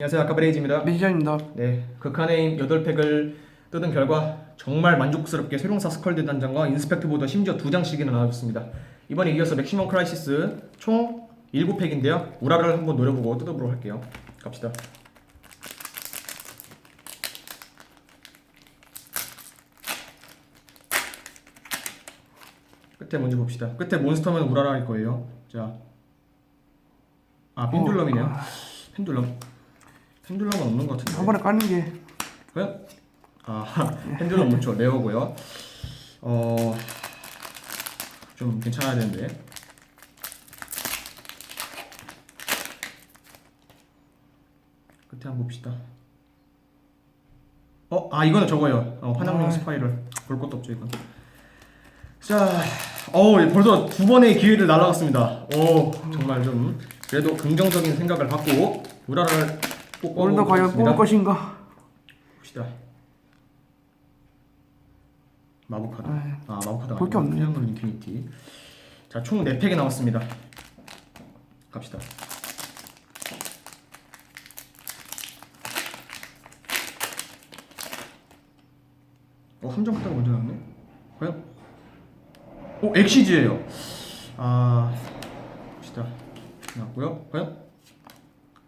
안녕하세요. 아카브레이즈입니다. 미션입니다. 네 극한의 8팩을 뜯은 결과 정말 만족스럽게 세룡사 스컬드 단장과 인스펙트 보드 심지어 두 장씩이나 나와줬습니다. 이번에 이어서 맥시멈 크라이시스 총 7팩인데요. 우라를 한번 노려보고 뜯어보도록 할게요. 갑시다. 끝에 먼저 봅시다. 끝에 몬스터면 우라라일 거예요. 자 아, 펜듈럼이네요. 펜듈럼. 펜듈럼은 없는 것 같은데. 한 번에 까는 게 과연? 아, 펜듈럼 묻죠. 레어고요. 어, 좀 괜찮아야 되는데. 끝에 한번 봅시다. 어, 아 이거는 저거예요. 어, 환영용 아. 스파이럴. 볼 것도 없죠 이건. 자, 어 벌써 두 번의 기회를 날아갔습니다. 오, 정말 좀 그래도 긍정적인 생각을 갖고 우라를 꼭 오늘도 과연. 뽑을 것인가? 봅시다. 마법 카드. 아이, 아 마법 카드. 볼게 없네. 태양광 인피니티. 자총 4팩이 나왔습니다. 갑시다. 어 함정 카드가 먼저 나왔네. 과연? 오 엑시즈예요. 아 봅시다. 나왔고요. 과연?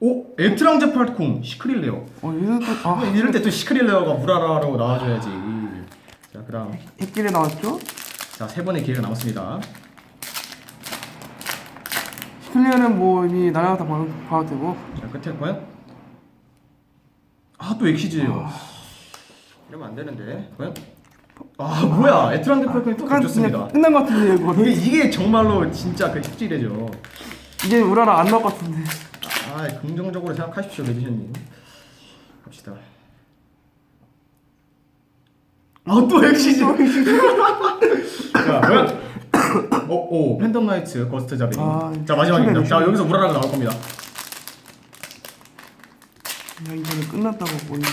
오 에트랑제 팔콩 시크릴레어. 어 이것도 아 이럴 때 또 시크릴레어가 무라라로 나와줘야지. 자, 그다음 입길에 나왔죠? 자세 번의 기회가 남았습니다. 스킬리어는 뭐 이미 날아갔다 봐도, 봐도 되고 자 끝에 과연 아또 엑시즈예요. 이러면 안 되는데 과연 아 뭐야 에트랑제 팔콩이 또 끝- 겹쳤습니다. 그냥 끝난 것 같은데 이거 이게 이게 정말로 진짜 그 혁질이죠. 이제 우라라 안 나올 것 같은데 아 긍정적으로 생각하십시오 매지션님. 갑시다. 아또 엑시즈. 자 과연 오, 오 팬덤 나이츠 거스트 자비. 아, 자 마지막입니다. 자. 여기서 무라라가 나올 겁니다. 야 이거는 끝났다고 보이지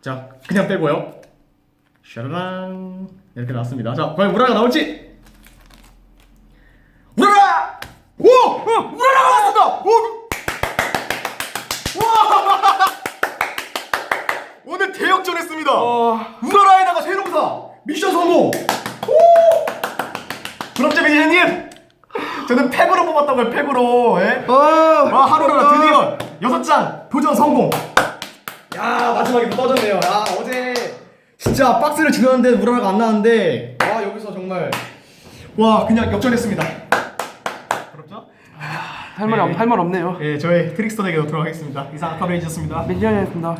자 그냥 빼고요. 샤라란 이렇게 나왔습니다. 자 과연 무라가 나올지. 무라라! 오! 어, 무라가 나왔습니다. 오! 와! 오늘 대역전했습니다. 어 우라라에다가 세롱사 미션 성공. 오! 부럽죠 매니저님? 저는 팩으로 뽑았다고요 팩으로. 예? 어, 와 하루라 드디어 여섯 장 도전 성공. 야 마지막에 떠졌네요. 야 어제 진짜 박스를 지났는데 우라라가 안 나왔는데 와 여기서 정말 와 그냥 역전했습니다. 할말 네. 할말 없네요 예 저의 트릭스터에게 넣도록 하겠습니다. 이상 아카베이지였습니다. 미션이었습니다